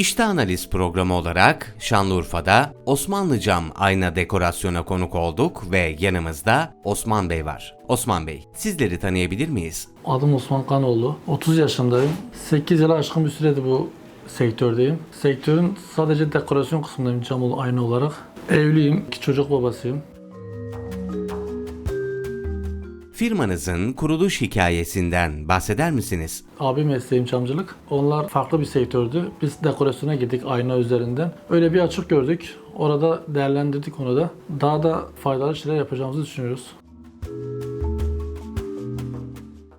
İşte analiz programı olarak Şanlıurfa'da Osmanlı cam ayna dekorasyona konuk olduk ve yanımızda Osman Bey var. Osman Bey, sizleri tanıyabilir miyiz? Adım Osman Kanoğlu. 30 yaşındayım. 8 yıla aşkın bir süredir bu sektördeyim. Sektörün sadece dekorasyon kısmındayım cam ayna olarak. Evliyim, iki çocuk babasıyım. Firmanızın kuruluş hikayesinden bahseder misiniz? Abi mesleğim camcılık. Onlar farklı bir sektördü. Biz dekorasyona girdik ayna üzerinden. Öyle bir açık gördük. Orada değerlendirdik onu da. Daha da faydalı şeyler yapacağımızı düşünüyoruz.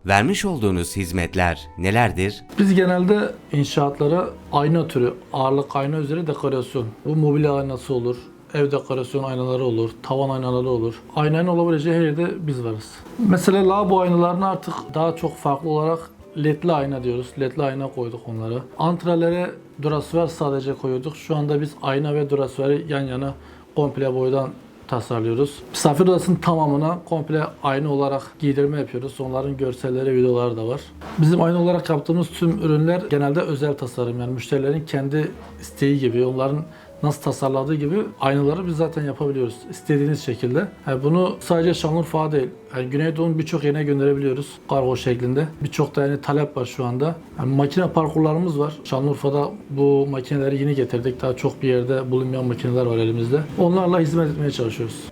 Vermiş olduğunuz hizmetler nelerdir? Biz genelde inşaatlara ayna türü, ağırlık ayna üzeri dekorasyon. Bu mobilya aynası olur, ev dekorasyon aynaları olur, tavan aynaları olur. Aynanın olabileceği her yerde biz varız. Mesela lavabo aynalarını artık daha çok farklı olarak ledli ayna diyoruz. Ledli ayna koyduk onlara. Antrelere durasver sadece koyuyorduk. Şu anda biz ayna ve durasveri yan yana komple boydan tasarlıyoruz. Misafir odasının tamamına komple aynı olarak giydirme yapıyoruz. Onların görselleri, videoları da var. Bizim aynı olarak yaptığımız tüm ürünler genelde özel tasarım. Yani müşterilerin kendi isteği gibi, onların nasıl tasarladığı gibi aynaları biz zaten yapabiliyoruz. istediğiniz şekilde. Yani bunu sadece Şanlıurfa değil, yani Güneydoğu'nun birçok yerine gönderebiliyoruz kargo şeklinde. Birçok da yani talep var şu anda. Yani makine parkurlarımız var. Şanlıurfa'da bu makineleri yeni getirdik. Daha çok bir yerde bulunmayan makineler var elimizde. Onlarla hizmet etmeye çalışıyoruz.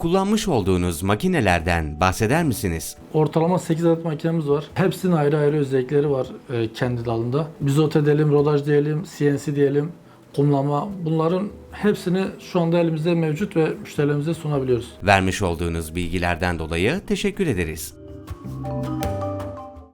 Kullanmış olduğunuz makinelerden bahseder misiniz? Ortalama 8 adet makinemiz var. Hepsinin ayrı ayrı özellikleri var e, kendi dalında. Bizote diyelim, rodaj diyelim, CNC diyelim, kumlama. Bunların hepsini şu anda elimizde mevcut ve müşterilerimize sunabiliyoruz. Vermiş olduğunuz bilgilerden dolayı teşekkür ederiz.